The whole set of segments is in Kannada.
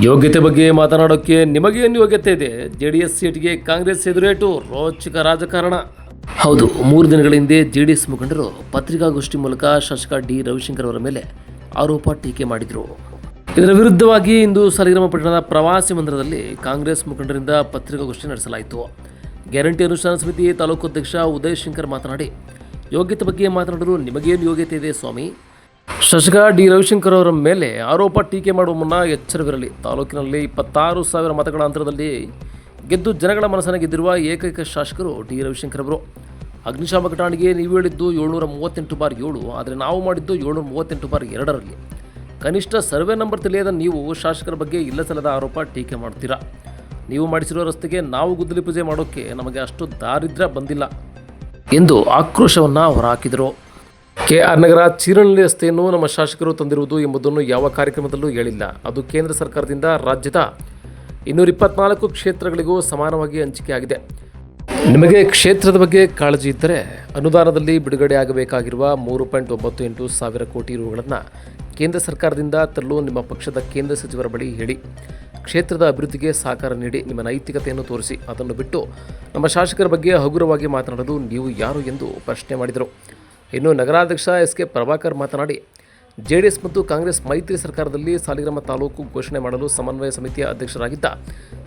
ಯೋಗ್ಯತೆ ಬಗ್ಗೆ ಮಾತನಾಡೋಕ್ಕೆ ನಿಮಗೇನು ಯೋಗ್ಯತೆ ಇದೆ? ಜೆ ಡಿ ಎಸ್ ಸೀಟ್ಗೆ ಕಾಂಗ್ರೆಸ್ ಎದುರೇಟು ರೋಚಕ ರಾಜಕಾರಣ. ಹೌದು, ಮೂರು ದಿನಗಳ ಹಿಂದೆ ಜೆ ಡಿ ಎಸ್ ಮುಖಂಡರು ಪತ್ರಿಕಾಗೋಷ್ಠಿ ಮೂಲಕ ಶಾಸಕ ಡಿ ರವಿಶಂಕರ್ ಅವರ ಮೇಲೆ ಆರೋಪ ಟೀಕೆ ಮಾಡಿದರು. ಇದರ ವಿರುದ್ಧವಾಗಿ ಇಂದು ಸಾಲಿಗ್ರಾಮ ಪಟ್ಟಣದ ಪ್ರವಾಸಿ ಮಂದಿರದಲ್ಲಿ ಕಾಂಗ್ರೆಸ್ ಮುಖಂಡರಿಂದ ಪತ್ರಿಕಾಗೋಷ್ಠಿ ನಡೆಸಲಾಯಿತು. ಗ್ಯಾರಂಟಿ ಅನುಷ್ಠಾನ ಸಮಿತಿ ತಾಲೂಕು ಅಧ್ಯಕ್ಷ ಉದಯ್ ಶಂಕರ್ ಮಾತನಾಡಿ, ಯೋಗ್ಯತೆ ಬಗ್ಗೆ ಮಾತನಾಡಲು ನಿಮಗೇನು ಯೋಗ್ಯತೆ ಇದೆ ಸ್ವಾಮಿ? ಶಾಸಕ ಡಿ ರವಿಶಂಕರ್ ಅವರ ಮೇಲೆ ಆರೋಪ ಟೀಕೆ ಮಾಡುವ ಮುನ್ನ ಎಚ್ಚರವಿರಲಿ. ತಾಲೂಕಿನಲ್ಲಿ ಇಪ್ಪತ್ತಾರು ಸಾವಿರ ಮತಗಳ ಅಂತರದಲ್ಲಿ ಗೆದ್ದು ಜನಗಳ ಮನಸ್ಸನ್ನು ಗೆದ್ದಿರುವ ಏಕೈಕ ಶಾಸಕರು ಡಿ ರವಿಶಂಕರ್ ಅವರು. ಅಗ್ನಿಶಾಮಕ ಠಾಣೆಗೆ ನೀವು ಹೇಳಿದ್ದು ಏಳ್ನೂರ ಮೂವತ್ತೆಂಟು ಬಾರ್ ಏಳು, ಆದರೆ ನಾವು ಮಾಡಿದ್ದು ಏಳ್ನೂರ ಮೂವತ್ತೆಂಟು ಬಾರ್ ಎರಡರಲ್ಲಿ. ಕನಿಷ್ಠ ಸರ್ವೆ ನಂಬರ್ ತಿಳಿಯದ ನೀವು ಶಾಸಕರ ಬಗ್ಗೆ ಇಲ್ಲಸಲ್ಲದ ಆರೋಪ ಟೀಕೆ ಮಾಡ್ತೀರಾ? ನೀವು ಮಾಡಿಸಿರುವ ರಸ್ತೆಗೆ ನಾವು ಗುದ್ದಲಿ ಪೂಜೆ ಮಾಡೋಕ್ಕೆ ನಮಗೆ ಅಷ್ಟು ದಾರಿದ್ರ್ಯ ಬಂದಿಲ್ಲ ಎಂದು ಆಕ್ರೋಶವನ್ನು ಹೊರಹಾಕಿದರು. ಕೆ ಆರ್ ನಗರ ಚೀರಳ್ಳಿ ರಸ್ತೆಯನ್ನು ನಮ್ಮ ಶಾಸಕರು ತಂದಿರುವುದು ಎಂಬುದನ್ನು ಯಾವ ಕಾರ್ಯಕ್ರಮದಲ್ಲೂ ಹೇಳಿಲ್ಲ. ಅದು ಕೇಂದ್ರ ಸರ್ಕಾರದಿಂದ ರಾಜ್ಯದ ಇನ್ನೂರ ಇಪ್ಪತ್ನಾಲ್ಕು ಕ್ಷೇತ್ರಗಳಿಗೂ ಸಮಾನವಾಗಿ ಹಂಚಿಕೆಯಾಗಿದೆ ನಿಮಗೆ ಕ್ಷೇತ್ರದ ಬಗ್ಗೆ ಕಾಳಜಿ ಇದ್ದರೆ ಅನುದಾನದಲ್ಲಿ ಬಿಡುಗಡೆ ಆಗಬೇಕಾಗಿರುವ ಮೂರು ಪಾಯಿಂಟ್ ಒಂಬತ್ತು ಎಂಟು ಸಾವಿರ ಕೋಟಿ ರೂಗಳನ್ನು ಕೇಂದ್ರ ಸರ್ಕಾರದಿಂದ ತರಲು ನಿಮ್ಮ ಪಕ್ಷದ ಕೇಂದ್ರ ಸಚಿವರ ಬಳಿ ಹೇಳಿ. ಕ್ಷೇತ್ರದ ಅಭಿವೃದ್ಧಿಗೆ ಸಹಕಾರ ನೀಡಿ ನಿಮ್ಮ ನೈತಿಕತೆಯನ್ನು ತೋರಿಸಿ. ಅದನ್ನು ಬಿಟ್ಟು ನಮ್ಮ ಶಾಸಕರ ಬಗ್ಗೆ ಹಗುರವಾಗಿ ಮಾತನಾಡಲು ನೀವು ಯಾರು ಎಂದು ಪ್ರಶ್ನೆ ಮಾಡಿದರು. ಇನ್ನು ನಗರಾಧ್ಯಕ್ಷ ಎಸ್ ಕೆ ಪ್ರಭಾಕರ್ ಮಾತನಾಡಿ ಜೆ ಡಿ ಎಸ್ ಮತ್ತು ಕಾಂಗ್ರೆಸ್ ಮೈತ್ರಿ ಸರ್ಕಾರದಲ್ಲಿ ಸಾಲಿಗ್ರಾಮ ತಾಲೂಕು ಘೋಷಣೆ ಮಾಡಲು ಸಮನ್ವಯ ಸಮಿತಿಯ ಅಧ್ಯಕ್ಷರಾಗಿದ್ದ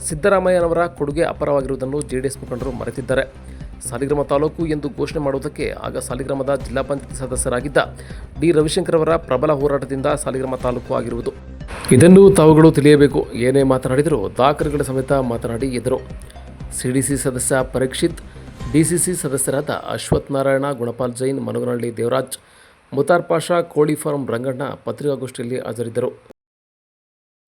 ಸಿದ್ದರಾಮಯ್ಯನವರ ಕೊಡುಗೆ ಅಪಾರವಾಗಿರುವುದನ್ನು ಎಸ್ ಮುಖಂಡರು ಮರೆತಿದ್ದಾರೆ. ಸಾಲಿಗ್ರಾಮ ತಾಲೂಕು ಎಂದು ಘೋಷಣೆ ಮಾಡುವುದಕ್ಕೆ ಆಗ ಸಾಲಿಗ್ರಾಮದ ಜಿಲ್ಲಾ ಪಂಚಾಯತ್ ಸದಸ್ಯರಾಗಿದ್ದ ಡಿ ರವಿಶಂಕರ್ ಅವರ ಪ್ರಬಲ ಹೋರಾಟದಿಂದ ಸಾಲಿಗ್ರಾಮ ತಾಲೂಕು ಆಗಿರುವುದು. ಇದನ್ನು ತಾವುಗಳು ತಿಳಿಯಬೇಕು, ಏನೇ ಮಾತನಾಡಿದರೂ ದಾಖಲೆಗಳ ಸಮೇತ ಮಾತನಾಡಿ, ಎದರು. ಸಿಡಿಸಿ ಸದಸ್ಯ ಪರೀಕ್ಷಿತ್ ಡಿಸಿಸಿ ಸದಸ್ಯರಾದ ಅಶ್ವಥ್ ನಾರಾಯಣ, ಗುಣಪಾಲ್ ಜೈನ್ ಮನಗನಹಳ್ಳಿ ದೇವರಾಜ್, ಮುತಾರ್ ಪಾಷಾ, ಕೋಳಿ ಫಾರಂ ರಂಗಣ್ಣ ಪತ್ರಿಕಾಗೋಷ್ಠಿಯಲ್ಲಿ ಹಾಜರಿದ್ದರು.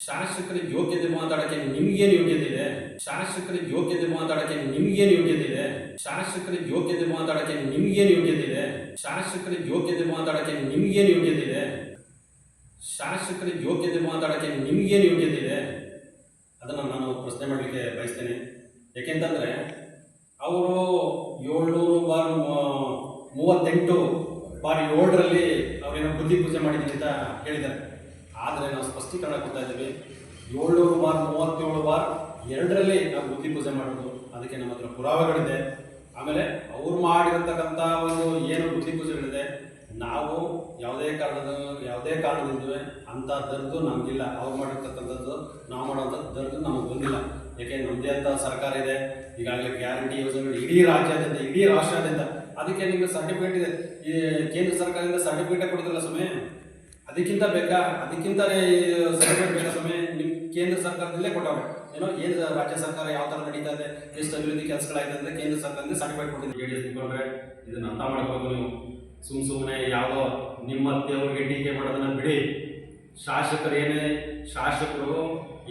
ಶಾಸಕರಿಗೆ ಯೋಗ್ಯತೆ ಮಾತಾಡಕ್ಕೆ ನಿಮ್ಗೇನು ಯೋಗ್ಯತೆ ಇದೆ? ಶಾಸಕರಿಗೆ ಯೋಗ್ಯತೆ ಮಾತಾಡಕ್ಕೆ ನಿಮ್ಗೇನು ಯೋಗ್ಯತೆ ಇದೆ? ಶಾಸಕರಿಗೆ ಯೋಗ್ಯತೆ ಮಾತಾಡಕ್ಕೆ ನಿಮ್ಗೇನು ಯೋಗ್ಯತೆ ಇದೆ? ಶಾಸಕರಿಗೆ ಯೋಗ್ಯತೆ ಮಾತಾಡಕ್ಕೆ ನಿಮ್ಗೇನು ಯೋಗ್ಯತೆ ಇದೆ? ಶಾಸಕರಿಗೆ ಯೋಗ್ಯತೆ ಮಾತಾಡಕ್ಕೆ ನಿಮ್ಗೇನು ಯೋಗ್ಯತೆ ಇದೆ? ಅದನ್ನು ನಾನು ಪ್ರಶ್ನೆ ಮಾಡಲಿಕ್ಕೆ ಬಯಸ್ತೇನೆ. ಯಾಕೆಂತಂದರೆ ಅವರು ಏಳ್ನೂರು ಬಾರ್ ಮೂವತ್ತೆಂಟು ಬಾರಿ ಏಳರಲ್ಲಿ ಅವರೇನೋ ಬುದ್ಧಿ ಪೂಜೆ ಮಾಡಿದ್ದೀನಿ ಅಂತ ಹೇಳಿದ್ದಾರೆ. ಆದರೆ ನಾವು ಸ್ಪಷ್ಟೀಕರಣ ಕೊಡ್ತಾ ಇದ್ದೀವಿ, ಏಳ್ನೂರು ಬಾರ್, ಮೂವತ್ತೇಳು ಬಾರ್ ಎರಡರಲ್ಲಿ ನಾವು ಬುದ್ಧಿ ಪೂಜೆ ಮಾಡೋದು, ಅದಕ್ಕೆ ನಮ್ಮ ಹತ್ರ ಪುರಾವೆಗಳಿದೆ. ಆಮೇಲೆ ಅವ್ರು ಮಾಡಿರತಕ್ಕಂಥ ಒಂದು ಏನು ಬುದ್ಧಿ ಪೂಜೆಗಳಿದೆ ನಾವು ಯಾವುದೇ ಕಾರಣದ, ಯಾವುದೇ ಕಾರಣದಿಂದ ಅಂಥ ದರ್ದು ನಮಗಿಲ್ಲ. ಅವ್ರು ಮಾಡಿರ್ತಕ್ಕಂಥದ್ದು, ನಾವು ಮಾಡೋಂಥದ್ದು ದರ್ದು ನಮಗೆ ಬಂದಿಲ್ಲ. ಯಾಕೆ ನಮ್ಮದೇ ಅಂತ ಸರ್ಕಾರ ಇದೆ. ಈಗಾಗಲೇ ಗ್ಯಾರಂಟಿ ಯೋಜನೆ ಇಡೀ ರಾಜ್ಯಾದ್ಯಂತ, ಇಡೀ ರಾಷ್ಟ್ರಾದ್ಯಂತ ಅದಕ್ಕೆ ನಿಮಗೆ ಸರ್ಟಿಫಿಕೇಟ್ ಇದೆ. ಈ ಕೇಂದ್ರ ಸರ್ಕಾರದಿಂದ ಸರ್ಟಿಫಿಕೇಟ್ ಕೊಡ್ತಿಲ್ಲ ಸಮಯ ಅದಕ್ಕಿಂತ ಬೇಕಾ? ಅದಕ್ಕಿಂತ ಸರ್ಟಿಫಿಕೇಟ್ ಬೇಕಾ ಸಮಯ ನಿಮ್ಮ ಕೇಂದ್ರ ಸರ್ಕಾರದಲ್ಲೇ ಕೊಟ್ಟವ್ರೆ. ಏನೋ, ಏನು ರಾಜ್ಯ ಸರ್ಕಾರ ಯಾವ ಥರ ನಡೀತಾ ಇದೆ? ಎಷ್ಟು ಅಭಿವೃದ್ಧಿ ಕೆಲಸಗಳಾಗಿದೆ ಅಂದರೆ ಕೇಂದ್ರ ಸರ್ಕಾರದಿಂದ ಸರ್ಟಿಫಿಕೇಟ್ ಕೊಟ್ಟಿದೆ ಜೆ ಡಿ ಎಸ್ ನಿಂತ್ಕೊಂಡ್ರೆ ಇದನ್ನ ಅರ್ಥ ಮಾಡ್ಕೋಬೇಕು ನೀವು. ಸುಮ್ ಸುಮ್ಮನೆ ಯಾವುದೋ ನಿಮ್ಮತ್ತೆ ಅವ್ರಿಗೆ ಟೀಕೆ ಮಾಡೋದನ್ನ ಬಿಡಿ. ಶಾಸಕರು ಏನೇ, ಶಾಸಕರು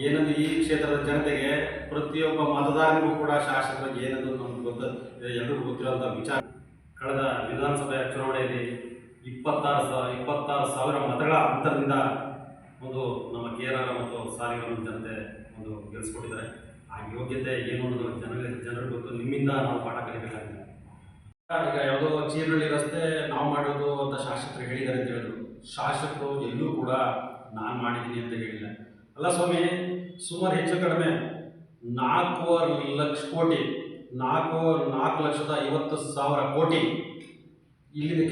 ಏನಂದ್ರೆ ಈ ಕ್ಷೇತ್ರದ ಜನತೆಗೆ ಪ್ರತಿಯೊಬ್ಬ ಮತದಾರನಿಗೂ ಕೂಡ ಶಾಸಕರಿಗೆ ಏನಂದು ನಮ್ಗೆ ಗೊತ್ತ ಎಲ್ಲರಿಗೂ ಗೊತ್ತಿರೋಂಥ ವಿಚಾರ. ಕಳೆದ ವಿಧಾನಸಭೆ ಚುನಾವಣೆಯಲ್ಲಿ ಇಪ್ಪತ್ತಾರು ಸಾವಿರ ಇಪ್ಪತ್ತಾರು ಸಾವಿರ ಮತಗಳ ಅಂತರದಿಂದ ಒಂದು ನಮ್ಮ ಕೇರಳ ಮತ್ತು ಸಾಲಿಗ್ರಾಮ ಜನತೆ ಒಂದು ಗೆಲ್ಲಿಸ್ಕೊಟ್ಟಿದ್ದಾರೆ ಆ ಯೋಗ್ಯತೆ ಏನು ಅನ್ನೋದು ಜನರಿಗೆ ಜನರಿಗೆ ಗೊತ್ತು. ನಿಮ್ಮಿಂದ ನಾವು ಪಾಠ ಕಲಿಬೇಕಾಗಿದೆ. ಈಗ ಯಾವುದೋ ಚೀರಳ್ಳಿ ರಸ್ತೆ, ನಾವು ಮಾಡೋದು ಅಂತ ಶಾಸಕರು ಹೇಳಿದ್ದಾರೆ ಅಂತ ಹೇಳಿದ್ರು. ಶಾಸಕರು ಎಲ್ಲೂ ಕೂಡ ನಾನು ಮಾಡಿದ್ದೀನಿ ಅಂತ ಹೇಳಿಲ್ಲ. ಅಲ್ಲ ಸ್ವಾಮಿ, ಸುಮಾರು ಹೆಚ್ಚು ಕಡಿಮೆ ನಾಲ್ಕೂವರೆ ಲಕ್ಷ ಕೋಟಿ ನಾಲ್ಕು ನಾಲ್ಕು ಲಕ್ಷದ ಐವತ್ತು ಸಾವಿರ ಕೋಟಿ ಇಲ್ಲಿಂದ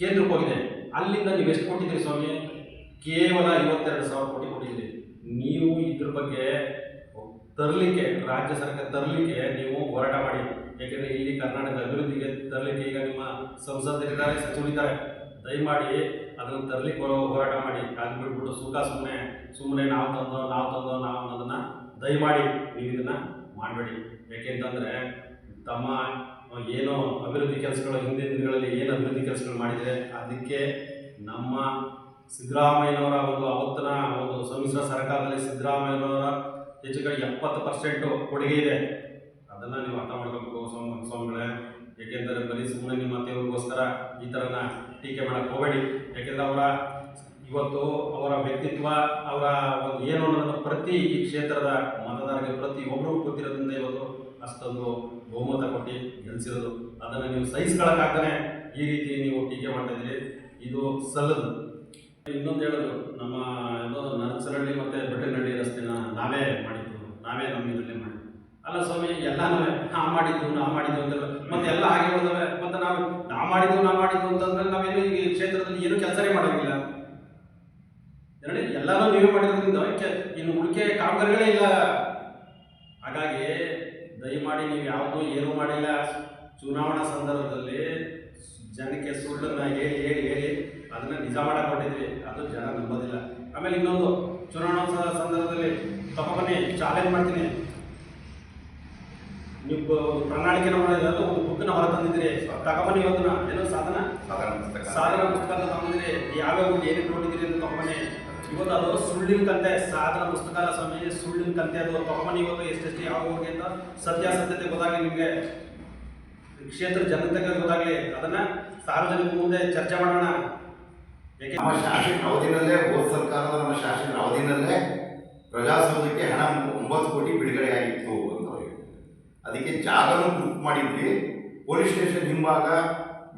ಕೇಂದ್ರಕ್ಕೆ ಹೋಗಿದೆ. ಅಲ್ಲಿಂದ ನೀವು ಎಷ್ಟು ಕೊಟ್ಟಿದ್ದೀರಿ ಸ್ವಾಮಿ? ಕೇವಲ ಐವತ್ತೆರಡು ಸಾವಿರ ಕೋಟಿ ಕೊಟ್ಟಿದ್ದೀರಿ. ನೀವು ಇದ್ರ ಬಗ್ಗೆ ತರಲಿಕ್ಕೆ, ರಾಜ್ಯ ಸರ್ಕಾರ ತರಲಿಕ್ಕೆ ನೀವು ಹೋರಾಟ ಮಾಡಿ. ಯಾಕೆಂದರೆ ಇಲ್ಲಿ ಕರ್ನಾಟಕದ ಅಭಿವೃದ್ಧಿಗೆ ತರಲಿಕ್ಕೆ ಈಗ ನಿಮ್ಮ ಸಂಸದರಿದ್ದಾರೆ, ಸಚಿವರಿದ್ದಾರೆ. ದಯಮಾಡಿ ಅದನ್ನು ತರಲಿಕ್ಕೆ ಹೋರಾಟ ಮಾಡಿ. ಅದು ಬಿಟ್ಬಿಟ್ಟು ಸುಖ ಸುಮ್ಮನೆ ಸುಮ್ಮನೆ ನಾವು ತಂದೋ ನಾವು ತಂದೋ, ನಾವು ಅನ್ನೋದನ್ನು ದಯಮಾಡಿ ನೀವು ಇದನ್ನು ಮಾಡಬೇಡಿ. ಯಾಕೆಂತಂದರೆ ತಮ್ಮ ಏನೋ ಅಭಿವೃದ್ಧಿ ಕೆಲಸಗಳು ಹಿಂದಿನ ದಿನಗಳಲ್ಲಿ ಏನು ಅಭಿವೃದ್ಧಿ ಕೆಲಸಗಳು ಮಾಡಿದರೆ ಅದಕ್ಕೆ ನಮ್ಮ ಸಿದ್ದರಾಮಯ್ಯನವರ ಒಂದು ಅವತ್ತಿನ ಒಂದು ಸಮ್ಮಿಶ್ರ ಸರ್ಕಾರದಲ್ಲಿ ಸಿದ್ದರಾಮಯ್ಯನವರ ಹೆಚ್ಚು ಕಡೆ ಎಪ್ಪತ್ತು ಪರ್ಸೆಂಟು ಕೊಡುಗೆ ಇದೆ. ಅದನ್ನು ನೀವು ಅರ್ಥ ಮಾಡ್ಕೋಬೇಕು ಸ್ವಾಮಿ ಸ್ವಾಮಿಗಳೇ. ಏಕೆಂದರೆ ಬರೀ ಸುಮ್ಮನೆ ನಿಮ್ಮ ಅತ್ತೆಯವ್ರಿಗೋಸ್ಕರ ಈ ಥರನ ಟೀಕೆ ಮಾಡಕ್ಕೆ ಹೋಗಬೇಡಿ. ಯಾಕೆಂದರೆ ಅವರ ಇವತ್ತು ಅವರ ವ್ಯಕ್ತಿತ್ವ, ಅವರ ಒಂದು ಏನು ಅನ್ನೋದನ್ನು ಪ್ರತಿ ಈ ಕ್ಷೇತ್ರದ ಮತದಾರರಿಗೆ ಪ್ರತಿ ಒಬ್ಬರು ಗೊತ್ತಿರೋದ್ರಿಂದ ಇವತ್ತು ಅಷ್ಟೊಂದು ಬಹುಮತ ಕೊಟ್ಟು ಗೆಲ್ಸಿರೋದು. ಅದನ್ನು ನೀವು ಸಹಿಸ್ಕೊಳಕ್ಕಾಗ್ತಾನೆ ಈ ರೀತಿ ನೀವು ಟೀಕೆ ಮಾಡ್ತಾ ಇದ್ದೀರಿ. ಇದು ಸಲ್ಲದು. ಇನ್ನೊಂದು ಹೇಳೋದು, ನಮ್ಮ ಏನೋ ನರ್ಸರಳ್ಳಿ ಮತ್ತೆ ಬೆಟ್ಟನಹಳ್ಳಿ ರಸ್ತೆನ ನಾವೇ ಮಾಡಿದ್ದು, ನಾವೇ ನಮ್ಮ ಇದರಲ್ಲೇ ಮಾಡಿದ್ದು. ಅಲ್ಲ ಸ್ವಾಮಿ ಎಲ್ಲ ನಾವೇ ನಾ ಮಾಡಿದ್ದು ನಾ ಮಾಡಿದ್ದು ಅಂತ ಮತ್ತೆ ಎಲ್ಲ ಹಾಗೆ ಉಳಿದವೆ ಮತ್ತೆ ನಾವು, ನಾ ಮಾಡಿದ್ದು ನಾ ಮಾಡಿದ್ದು ಅಂತಂದ್ರೆ ನಾವೇನು ಈ ಕ್ಷೇತ್ರದಲ್ಲಿ ಏನು ಕೆಲಸನೇ ಮಾಡೋದಿಲ್ಲ ಎರಡೇ ಎಲ್ಲರೂ ನೀವೇ ಮಾಡಿದ್ರಿಂದ ಇನ್ನು ಹುಡುಕೆ ಕಾಮಗಾರಿಗಳೇ ಇಲ್ಲ. ಹಾಗಾಗಿ ದಯಮಾಡಿ ನೀವು ಯಾವುದೂ ಏನು ಮಾಡಿಲ್ಲ. ಚುನಾವಣಾ ಸಂದರ್ಭದಲ್ಲಿ ಜನಕ್ಕೆ ಸುಳ್ಳನ್ನ ಹೇಳಿ ಹೇಳಿ ಹೇಳಿ ಅದನ್ನ ನಿಜ ಮಾಡಕ್ ಹೊಟ್ಟಿದ್ರಿ ಅದು ಜನ ನಂಬೋದಿಲ್ಲ. ಆಮೇಲೆ ಇನ್ನೊಂದು ಚುನಾವಣಾ ಸ- ಸಂದರ್ಭದಲ್ಲಿ ತಪ್ಪನೇ ಚಾಲೆಂಜ್ ಮಾಡ್ತೀನಿ. ನೀವು ಪ್ರಣಾಳಿಕೆ ಒಂದು ಪ್ರಣಾಳಿಕೆನ ಮಾಡಿದ್ರೆ ಅದು ಒಂದು ಬುಕ್ನ ಹೊರ ತಂದಿದ್ರಿ ತಗಮನಿ ಇವತ್ತನ್ನ ಏನೋ ಸಾಧನ? ಸಾಧಾರಣ ಪುಸ್ತಕ. ಸಾಧನ ಪುಸ್ತಕ ತಗೊಂಡಿದ್ದೀರಿ. ಯಾವ್ಯಾವ ಏನೇನು ನೋಡಿದ್ದೀರಿ ಅಂತ ತಪ್ಪನೆ ಇವತ್ತು ಅದು ಸುಳ್ಳಿನ ಕಂತೆ ಸಾಧನ ಪುಸ್ತಕ ಅಲ್ಲ ಸ್ವಾಮಿ ಸುಳ್ಳಿನ ಕಂತೆ ಅದು. ತಪ್ಪನೆ ಇವತ್ತು ಎಷ್ಟೆಷ್ಟು ಯಾವ ಹೋಗಿ ಅಂತ ಸತ್ಯಾಸತ್ಯತೆ ಗೊತ್ತಾಗಲಿ ನಿಮಗೆ. ಕ್ಷೇತ್ರ ಜನತೆಗೆ ಗೊತ್ತಾಗಲಿ. ಅದನ್ನ ಸಾರ್ವಜನಿಕ ಮುಂದೆ ಚರ್ಚೆ ಮಾಡೋಣ. ನಮ್ಮ ಶಾಸಕರ ಅವಧಿನಲ್ಲೇ ಹೋದ ಸರ್ಕಾರದ ನಮ್ಮ ಶಾಸಕರ ಅವಧಿನಲ್ಲೇ ಪ್ರಜಾಸೌಧಕ್ಕೆ ಹಣ ಒಂಬತ್ತು ಕೋಟಿ ಬಿಡುಗಡೆ ಆಗಿತ್ತು ಅಂತ. ಅದಕ್ಕೆ ಜಾಗನೂ ಬುಕ್ ಮಾಡಿದ್ವಿ. ಪೊಲೀಸ್ ಸ್ಟೇಷನ್ ಹಿಂಭಾಗ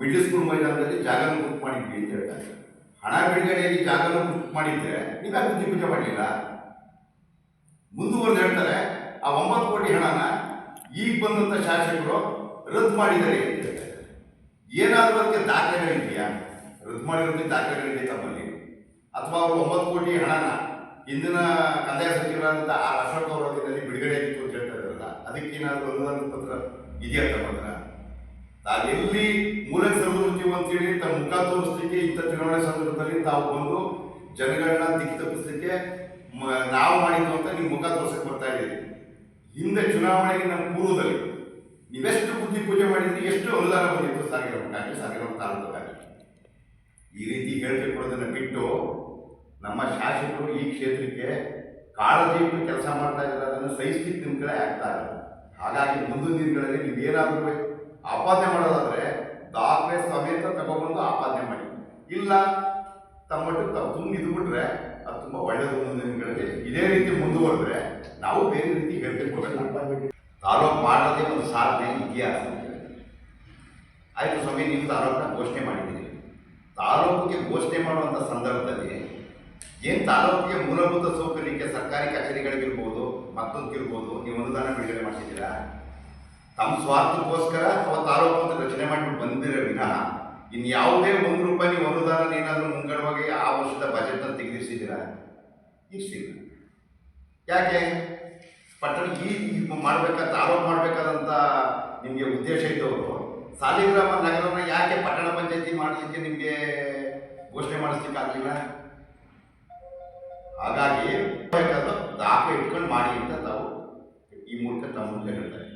ಮಿಡ್ಲ್ ಸ್ಕೂಲ್ ಮೈದಾನದಲ್ಲಿ ಜಾಗನೂ ಬುಕ್ ಮಾಡಿದ್ವಿ ಅಂತ ಹೇಳ್ತಾರೆ ಹಣ ಬಿಡುಗಡೆಯಾಗಿ ಜಾಗನೂ ಬುಕ್ ಮಾಡಿದ್ರೆ ನೀವ್ಯಾಕೆ ಬುದ್ಧಿ ಪೂಜೆ ಮಾಡಲಿಲ್ಲ? ಮುಂದುವರೆದು ಹೇಳ್ತಾರೆ, ಆ ಒಂಬತ್ತು ಕೋಟಿ ಹಣನ ಈಗ ಬಂದಂಥ ಶಾಸಕರು ರದ್ದು ಮಾಡಿದ್ದಾರೆ ಅಂತ ಹೇಳ್ತಾರೆ ಏನಾದರೂ ಅದಕ್ಕೆ ದಾಖಲೆಗಳಿದೆಯಾ? ರದ್ದು ಮಾಡಿರೋದಕ್ಕೆ ದಾಖಲೆಗಳಿದೆ ತಮ್ಮಲ್ಲಿ. ಅಥವಾ ಅವರು ಒಂಬತ್ತು ಕೋಟಿ ಹಣನ ಇಂದಿನ ಕಂದಾಯ ಸಚಿವರಾದಂಥ ಆ ಅಶೋಕ್ ಅವರ ಬಿಡುಗಡೆ ಆಗಿತ್ತು ಅಂತ ಹೇಳ್ತಾ ಇದ್ದಾರಲ್ಲ, ಅದಕ್ಕೇನಾದರೂ ಅನುದಾನ ಪತ್ರ ಇದೆಯಾ ತಮ್ಮ ಹತ್ರ? ತಾವೆಲ್ಲಿ ಮೂಲಕ್ಕೆ ಸರ್ವೃತ್ತಿ ಅಂತೇಳಿ ತಮ್ಮ ಮುಖ ತೋರಿಸ್ಲಿಕ್ಕೆ ಇಂಥ ಚುನಾವಣೆ ಸಂದರ್ಭದಲ್ಲಿ ತಾವು ಬಂದು ಜನಗಳನ್ನ ದಿಕ್ಕಿ ತಪ್ಪಿಸ್ಲಿಕ್ಕೆ ನಾವು ಮಾಡಿದ್ದು ಅಂತ ನೀವು ಮುಖ ತೋರಿಸಕ್ಕೆ ಬರ್ತಾ ಇದ್ದೀರಿ. ಹಿಂದೆ ಚುನಾವಣೆಗೆ ನಮ್ಮ ಪೂರ್ವದಲ್ಲಿ ನೀವೆಷ್ಟು ಬುದ್ಧಿ ಪೂಜೆ ಮಾಡಿದ್ರಿ, ಎಷ್ಟು ಅನುದಾನ ಬಂದಿತ್ತು ಸಾಗಿರೋ ಮಠಕ್ಕೆ ಸಾಗಿರೋ ತಾಲೂಕಾಗಿ ಈ ರೀತಿ ಹೇಳಿಕೆ ಅದನ್ನು ಬಿಟ್ಟು ನಮ್ಮ ಶಾಸಕರು ಈ ಕ್ಷೇತ್ರಕ್ಕೆ ಕಾಳಜಿ ಕೆಲಸ ಮಾಡ್ತಾ ಇದ್ದಾರೆ ಅದನ್ನು ಸಹಿಸ್ಲಿಕ್ಕೆ ನಿಮ್ಮ ಕಡೆ ಆಗ್ತಾ ಇಲ್ಲ. ಹಾಗಾಗಿ ಮುಂದಿನ ದಿನಗಳಲ್ಲಿ ನೀವು ಏನಾದರೂ ಆಪಾದನೆ ಮಾಡೋದಾದರೆ ದಾಖಲೆ ಸಮೇತ ತಗೊಬಂದು ಆಪಾದನೆ ಮಾಡಿ. ಇಲ್ಲ ತಮ್ಮಟ್ಟು ತಾವು ತುಂಬ ಇದ್ಬಿಟ್ರೆ ಅದು ತುಂಬ ಒಳ್ಳೆಯದು ಮುಂದಿನ ದಿನಗಳಲ್ಲಿ. ಇದೇ ರೀತಿ ಮುಂದುವರೆದ್ರೆ ನಾವು ಬೇರೆ ರೀತಿ ಕೊಡೋಣ ತಾಲೂಕು ಮಾಡೋದೇ ಒಂದು ಸಾಧನೆ ಇತಿಹಾಸ ಆಯಿತು ಸ್ವಾಮಿ ನೀವು ತಾಲೂಕನ್ನ ಘೋಷಣೆ ಮಾಡಿದ್ದೀರಿ ತಾಲೂಕಿಗೆ ಘೋಷಣೆ ಮಾಡುವಂಥ ಸಂದರ್ಭದಲ್ಲಿ ಏನು ತಾಲೂಕಿಗೆ ಮೂಲಭೂತ ಸೌಕರ್ಯಕ್ಕೆ ಸರ್ಕಾರಿ ಕಚೇರಿಗಳಿಗಿರ್ಬೋದು ಮತ್ತೊಂದಿರ್ಬೋದು ನೀವು ಅನುದಾನ ಬಿಡುಗಡೆ ಮಾಡ್ತಿದ್ದೀರಾ? ತಮ್ಮ ಸ್ವಾರ್ಥಕ್ಕೋಸ್ಕರ ಅಥವಾ ತಾಲೂಕು ಅಂತ ರಚನೆ ಮಾಡಿಬಿಟ್ಟು ಬಂದಿರೋ ವಿನಃ ಇನ್ನು ಯಾವುದೇ ಒಂದು ರೂಪಾಯಿ ನೀವು ಅನುದಾನ ಏನಾದರೂ ಮುಂಗಡವಾಗಿ ಆ ವರ್ಷದ ಬಜೆಟ್ನ ತೆಗೆದಿರಿಸಿದ್ದೀರಾ? ಇರಿಸಿಲ್ಲ. ಯಾಕೆ? ಪಟ್ಟಣ ಈ ಮಾಡಬೇಕಾದ ತಾಲೂಕು ಮಾಡಬೇಕಾದಂಥ ನಿಮಗೆ ಉದ್ದೇಶ ಇದ್ದವರು ಸಾಲಿಗ್ರಾಮ ನಗರನ ಯಾಕೆ ಪಟ್ಟಣ ಪಂಚಾಯತಿ ಮಾಡಲಿಕ್ಕೆ ನಿಮಗೆ ಘೋಷಣೆ ಮಾಡಿಸ್ಲಿಕ್ಕೆ ಆಗಲಿಲ್ಲ ಹಾಗಾಗಿ ದಾಖಲೆ ಇಟ್ಕೊಂಡು ಮಾಡಿ ಅಂತ ತಾವು ಈ ಮೂಲಕ ತಮ್ಮ ಹೇಳ್ತಾರೆ.